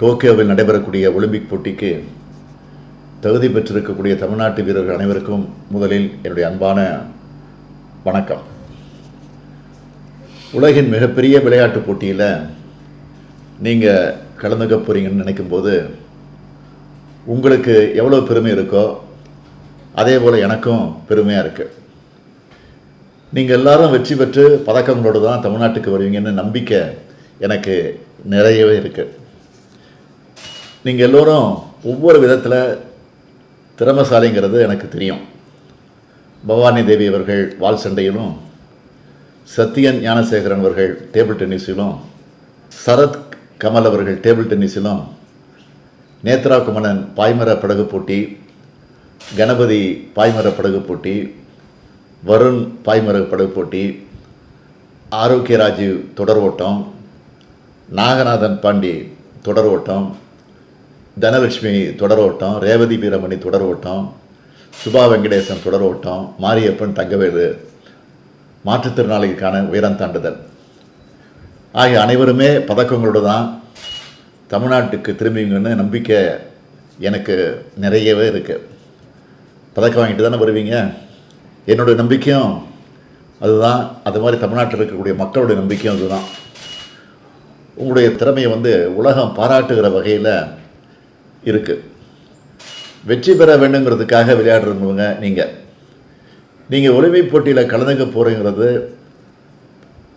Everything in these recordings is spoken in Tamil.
டோக்கியோவில் நடைபெறக்கூடிய ஒலிம்பிக் போட்டிக்கு தகுதி பெற்றிருக்கக்கூடிய தமிழ்நாட்டு வீரர்கள் அனைவருக்கும் முதலில் என்னுடைய அன்பான வணக்கம். உலகின் மிகப்பெரிய விளையாட்டுப் போட்டியில் நீங்கள் கலந்துக்க போகிறீங்கன்னு நினைக்கும்போது உங்களுக்கு எவ்வளோ பெருமை இருக்கோ அதே போல் எனக்கும் பெருமையாக இருக்குது நீங்கள் எல்லாரும் வெற்றி பெற்று பதக்கங்களோடு தான் தமிழ்நாட்டுக்கு வருவீங்கன்னு நம்பிக்கை எனக்கு நிறையவே இருக்குது நீங்கள் எல்லோரும் ஒவ்வொரு விதத்தில் திறமசாலிங்கிறது எனக்கு தெரியும். பவானி தேவி அவர்கள் வால் சண்டையிலும் சத்யன் ஞானசேகரன் அவர்கள் டேபிள் டென்னிஸிலும் சரத் கமல் அவர்கள் டேபிள் டென்னிஸிலும் நேத்ரா குமணன் பாய்மர படகு போட்டி கணபதி பாய்மர படகு போட்டி வருண் பாய்மர படகு போட்டி ஆரோக்கிய ராஜீவ் தொடர் ஓட்டம் நாகநாதன் பாண்டி தொடர் ஓட்டம் தனலட்சுமி தொடர் ஓட்டம் ரேவதி வீரமணி தொடர் ஓட்டம் சுபா வெங்கடேசன் தொடர் ஓட்டம் மாரியப்பன் தங்கவேலு மாற்றுத்திறனாளிகளுக்கான உயரம் தாண்டுதல். ஆகிய அனைவருமே பதக்கங்களோடு தான் தமிழ்நாட்டுக்கு திரும்பிங்கன்னு நம்பிக்கை எனக்கு நிறையவே இருக்குது பதக்கம் வாங்கிட்டு தானே வருவீங்க? என்னுடைய நம்பிக்கையும் அதுதான். அது மாதிரி தமிழ்நாட்டில் இருக்கக்கூடிய மக்களுடைய நம்பிக்கையும் அதுதான். உங்களுடைய திறமையை வந்து உலகம் பாராட்டுகிற வகையில் இருக்குது வெற்றி பெற வேண்டுங்கிறதுக்காக விளையாடுறவங்க நீங்கள் நீங்கள் ஒலிம்பிக் போட்டியில் கலந்துக்க போகிறீங்கிறது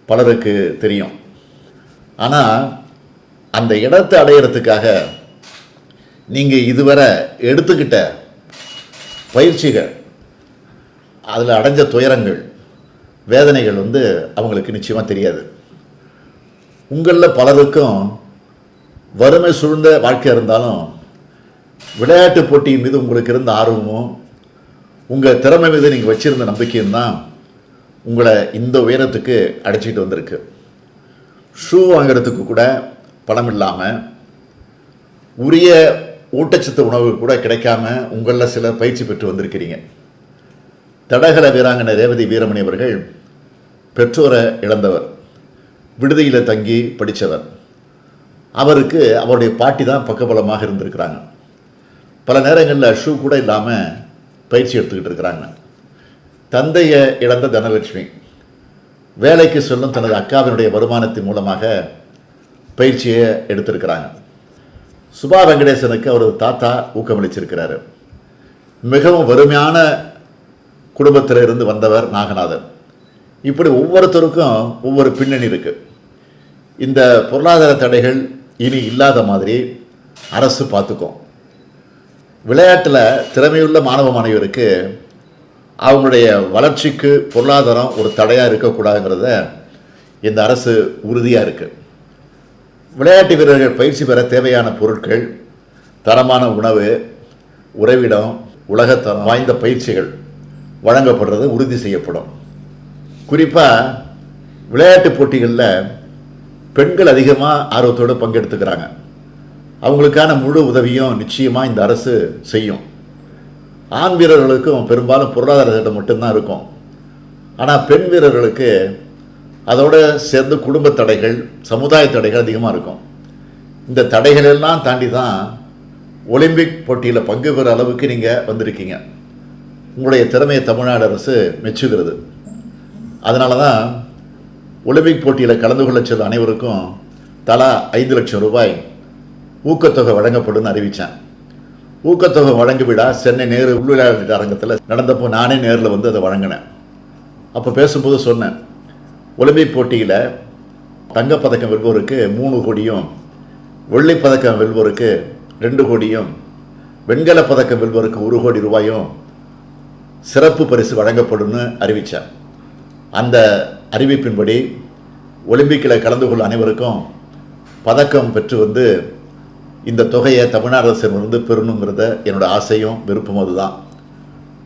பலருக்கு தெரியும். ஆனால் அந்த இடத்தை அடையிறதுக்காக நீங்கள் இதுவரை எடுத்துக்கிட்ட பயிற்சிகள் அதில் அடைஞ்ச துயரங்கள் வேதனைகள் வந்து அவங்களுக்கு நிச்சயமாக தெரியாது. உங்களில் பலருக்கும் வறுமை சூழ்ந்த வாழ்க்கையாக இருந்தாலும் விளையாட்டு போட்டியின் மீது உங்களுக்கு இருந்த ஆர்வமும் உங்கள் திறமை மீது நீங்கள் வச்சிருந்த நம்பிக்கையும் தான் உங்களை இந்த உயரத்துக்கு அடைச்சிட்டு வந்திருக்கு. ஷூ வாங்குறதுக்கு கூட பணம் இல்லாமல் உரிய ஊட்டச்சத்து உணவு கூட கிடைக்காம உங்களில் சிலர் பயிற்சி பெற்று வந்திருக்கிறீங்க. தடகள வீராங்கனை ரேவதி வீரமணி அவர்கள் பெற்றோரை இழந்தவர் விடுதியில் தங்கி படித்தவர் அவருக்கு அவருடைய பாட்டி தான் பக்கபலமாக இருந்திருக்கிறாங்க. பல நேரங்களில் ஷூ கூட இல்லாமல் பயிற்சி எடுத்துக்கிட்டு இருக்கிறாங்க. தந்தையை இழந்த தனலட்சுமி. வேலைக்கு செல்லும் தனது அக்காவினுடைய வருமானத்தின் மூலமாக பயிற்சியை எடுத்திருக்கிறாங்க. சுபா வெங்கடேசனுக்கு அவரது தாத்தா ஊக்கமளிச்சிருக்கிறாரு. மிகவும் வறுமையான குடும்பத்தில் இருந்து வந்தவர் நாகநாதன். இப்படி ஒவ்வொருத்தருக்கும் ஒவ்வொரு பின்னணி இருக்கு. இந்த பொருளாதார தடைகள் இனி இல்லாத மாதிரி அரசு பார்த்துக்கும். விளையாட்டில் திறமையுள்ள மாணவ மாணவியருக்கு அவங்களுடைய வளர்ச்சிக்கு பொருளாதாரம் ஒரு தடையாக இருக்கக்கூடாதுங்கிறத இந்த அரசு உறுதியாக இருக்குது விளையாட்டு வீரர்கள் பயிற்சி பெற தேவையான பொருட்கள் தரமான உணவு உறைவிடம் உலகத்தரம் வாய்ந்த பயிற்சிகள் வழங்கப்படுறது உறுதி செய்யப்படும். குறிப்பாக விளையாட்டு போட்டிகளில் பெண்கள் அதிகமாக ஆர்வத்தோடு பங்கெடுத்துக்கிறாங்க. அவங்களுக்கான முழு உதவியும் நிச்சயமாக இந்த அரசு செய்யும். ஆண் வீரர்களுக்கும் பெரும்பாலும் பொருளாதார திட்டம் மட்டும்தான் இருக்கும். ஆனால் பெண் வீரர்களுக்கு அதோடு சேர்ந்து குடும்ப தடைகள் சமுதாய தடைகள் அதிகமாக இருக்கும். இந்த தடைகள் எல்லாம் தாண்டி தான் ஒலிம்பிக் போட்டியில் பங்கு பெற அளவுக்கு நீங்கள் வந்திருக்கீங்க. உங்களுடைய திறமையை தமிழ்நாடு அரசு மெச்சுகிறது. அதனால தான் ஒலிம்பிக் போட்டியில் கலந்து கொள்ள செல்லும் அனைவருக்கும் தலா ஐந்து லட்சம் ரூபாய் ஊக்கத்தொகை வழங்கப்படும் அறிவித்தேன் ஊக்கத்தொகை வழங்கு விழா சென்னை நேரு உள்விளையாட்டு அரங்கத்தில் நடந்தப்போ நானே நேரில் வந்து அதை வழங்கினேன். அப்போ பேசும்போது சொன்னேன் ஒலிம்பிக் போட்டியில் தங்கப்பதக்கம் வெல்வோருக்கு மூணு கோடியும் வெள்ளிப்பதக்கம் வெல்வோருக்கு ரெண்டு கோடியும் வெண்கலப் பதக்கம் வெல்வோருக்கு ஒரு கோடி ரூபாயும் சிறப்பு பரிசு வழங்கப்படும்னு அறிவித்தேன் அந்த அறிவிப்பின்படி ஒலிம்பிக்கில் கலந்து கொள்ளும் அனைவருக்கும் பதக்கம் பெற்று வந்து இந்த தொகையை தமிழ்நாடு அரசிடமிருந்து பெறணுங்கிறத என்னோட ஆசையும் விருப்பம் அதுதான்.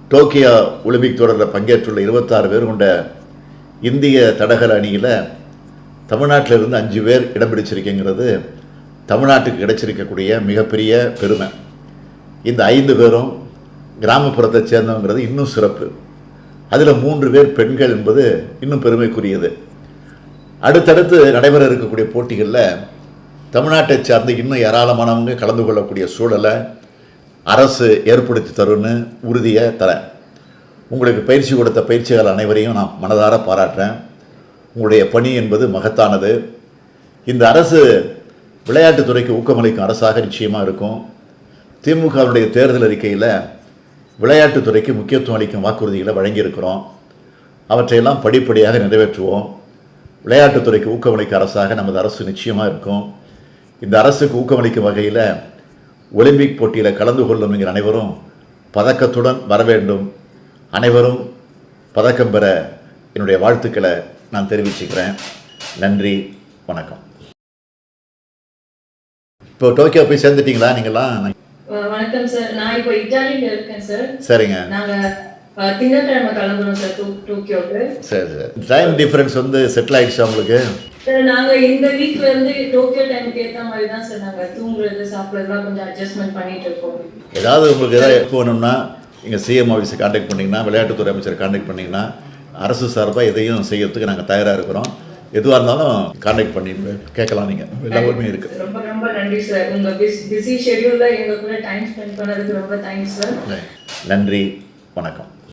டோக்கியோ ஒலிம்பிக் தொடரில் பங்கேற்றுள்ள இருபத்தாறு பேர் கொண்ட இந்திய தடகள அணியில் தமிழ்நாட்டில் இருந்து அஞ்சு பேர் இடம் பிடிச்சிருக்கேங்கிறது தமிழ்நாட்டுக்கு கிடைச்சிருக்கக்கூடிய மிகப்பெரிய பெருமை. இந்த ஐந்து பேரும் கிராமப்புறத்தை சேர்ந்தவங்கிறது இன்னும் சிறப்பு. அதில் மூன்று பேர் பெண்கள் என்பது இன்னும் பெருமைக்குரியது. அடுத்தடுத்து நடைபெற இருக்கக்கூடிய போட்டிகளில் தமிழ்நாட்டை சார்ந்து இன்னும் ஏராளமானவங்க கலந்து கொள்ளக்கூடிய சூழலை அரசு ஏற்படுத்தி தரும்னு உறுதியை தரேன். உங்களுக்கு பயிற்சி கொடுத்த பயிற்சிகள் அனைவரையும் நான் மனதார பாராட்டுறேன். உங்களுடைய பணி என்பது மகத்தானது. இந்த அரசு விளையாட்டுத்துறைக்கு ஊக்கமளிக்கும் அரசாக நிச்சயமாக இருக்கும். திமுகவினுடைய தேர்தல் அறிக்கையில் விளையாட்டுத்துறைக்கு முக்கியத்துவம் அளிக்கும் வாக்குறுதிகளை வழங்கியிருக்கிறோம். அவற்றையெல்லாம் படிப்படியாக நிறைவேற்றுவோம். விளையாட்டுத்துறைக்கு ஊக்கமளிக்க அரசாக நமது அரசு நிச்சயமாக இருக்கும். இந்த அரசுக்கு ஊக்கமளிக்கும் வகையில் ஒலிம்பிக் போட்டியில் கலந்து கொள்ளும் நீங்கள் அனைவரும் பதக்கத்துடன் வர வேண்டும். அனைவரும் பதக்கம் பெற என்னுடைய வாழ்த்துக்களை நான் தெரிவிச்சுக்கிறேன். நன்றி வணக்கம். இப்போ டோக்கியோ போய் சேர்ந்துட்டீங்களா நீங்களாம் வணக்கம் சார். நான் இப்போ இட்டாலியில இருக்கேன் சார். சரிங்க. நாங்க அஹ், திங்கட்கிழமை கிளம்புறோம் சார் டோக்கியோக்கு. சரி சரி. டைம் டிஃப்ரென்ஸ் வந்து செட்டில் ஆகிடுச்சா உங்களுக்கு? சார் நாங்க இந்த வீக்ல இருந்து டோக்கியோ டைமுக்கு ஏத்த மாதிரி தான் சார் நாங்க தூங்குறது சாப்பிடுறதுலாம் கொஞ்சம் அட்ஜஸ்ட்மெண்ட் பண்ணிட்டு இருக்கோம். ஏதாவது உங்களுக்கு ஏதாவது எப்போ வேணும்னா இங்கே சிஎம் ஆஃபீஸை காண்டாக்ட் பண்ணிங்கன்னா விளையாட்டுத்துறை அமைச்சரை காண்டாக்ட் பண்ணிங்கன்னா அரசு சார்பாக எதையும் செய்யறதுக்கு நாங்கள் தயாராக இருக்கிறோம். எதுவாக இருந்தாலும் காண்டாக்ட் பண்ணி கேட்கலாம் நீங்கள் எல்லா ஊருமே இருக்குது ரொம்ப ரொம்ப நன்றி சார். உங்க பிஸி ஷெட்யூல்ல எங்க கூட டைம் ஸ்பெண்ட் பண்ணதுக்கு ரொம்ப தேங்க்ஸ் சார். நன்றி. வணக்கம்.